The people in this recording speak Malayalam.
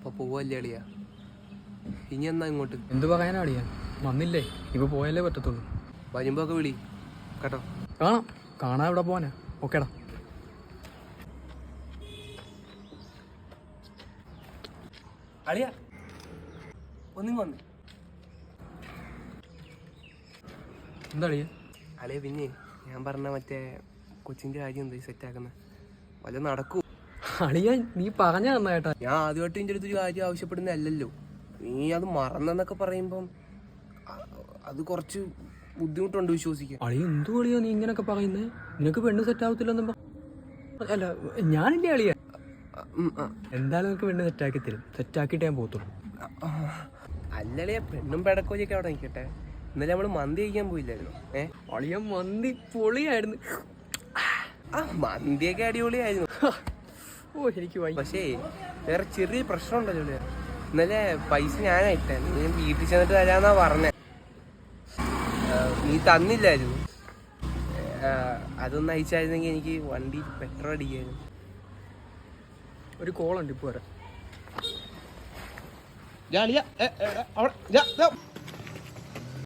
അപ്പൊ പോവല്ലേ അളിയാ? ഇനി എന്നാ ഇങ്ങോട്ട്? എന്ത് പറയാനാ അളിയാ? വന്നില്ലേ. ഇപ്പൊ പോയാലേ പറ്റത്തുള്ളൂ. വരുമ്പോ ഒക്കെ വിളി. കേട്ടോ? കാണാം. കാണാൻ എവിടെ പോവാനാ? ഓക്കേടാ. അളിയ ഒന്നും വന്ന്. എന്താ അളിയ? അളിയ പിന്നെ ഞാൻ പറഞ്ഞ മറ്റേ കൊച്ചിന്റെ കാര്യം എന്താ സെറ്റാക്കുന്ന വല്ല നടക്കൂ. അളിയ നീ പറഞ്ഞ നന്നായിട്ടാ. ഞാൻ ആദ്യമായിട്ട് ഇതിന്റെ അടുത്തൊരു കാര്യം ആവശ്യപ്പെടുന്നതല്ലല്ലോ. നീ അത് മറന്നെന്നൊക്കെ പറയുമ്പം അത് കുറച്ച് ബുദ്ധിമുട്ടുണ്ട് വിശ്വസിക്കാൻ. അളി എന്തു അളിയാ നീ ഇങ്ങനൊക്കെ പറയുന്നേ? നിനക്ക് പെണ്ണ് സെറ്റ് ആവത്തില്ലെന്നും അല്ല ഞാനില്ലേ അളിയ എന്തായാലും നിനക്ക് പെണ്ണ് സെറ്റാക്കി തരും. സെറ്റാക്കിയിട്ട് ഞാൻ പോകത്തുള്ളൂ അല്ലളിയ പെണ്ണും പെടക്കോലിയൊക്കെ അവിടെ നിൽക്കട്ടെ. ഇന്നലെ നമ്മൾ മന്തി കഴിക്കാൻ പോയില്ലായിരുന്നു? ഏ? അളിയ മന്തി പൊളിയായിരുന്നു. ആ മന്തിയൊക്കെ അടിപൊളിയായിരുന്നു. ഓ എനിക്ക് വൈ പക്ഷേ വേറെ ചെറിയ പ്രശ്നം ഉണ്ടല്ലോ ഇവിടെ. ഇന്നലെ പൈസ ഞാനായിട്ടേ. ഞാൻ വീട്ടിൽ ചെന്നിട്ട് തരാന്നാ പറഞ്ഞേ. നീ തന്നില്ലായിരുന്നു. അതൊന്ന് അയച്ചായിരുന്നെങ്കിൽ എനിക്ക് വണ്ടി പെട്രോൾ അടിക്കായിരുന്നു. ഒരു കോളുണ്ട് ഇപ്പൊ വരാം ഞാൻ അവിടെ,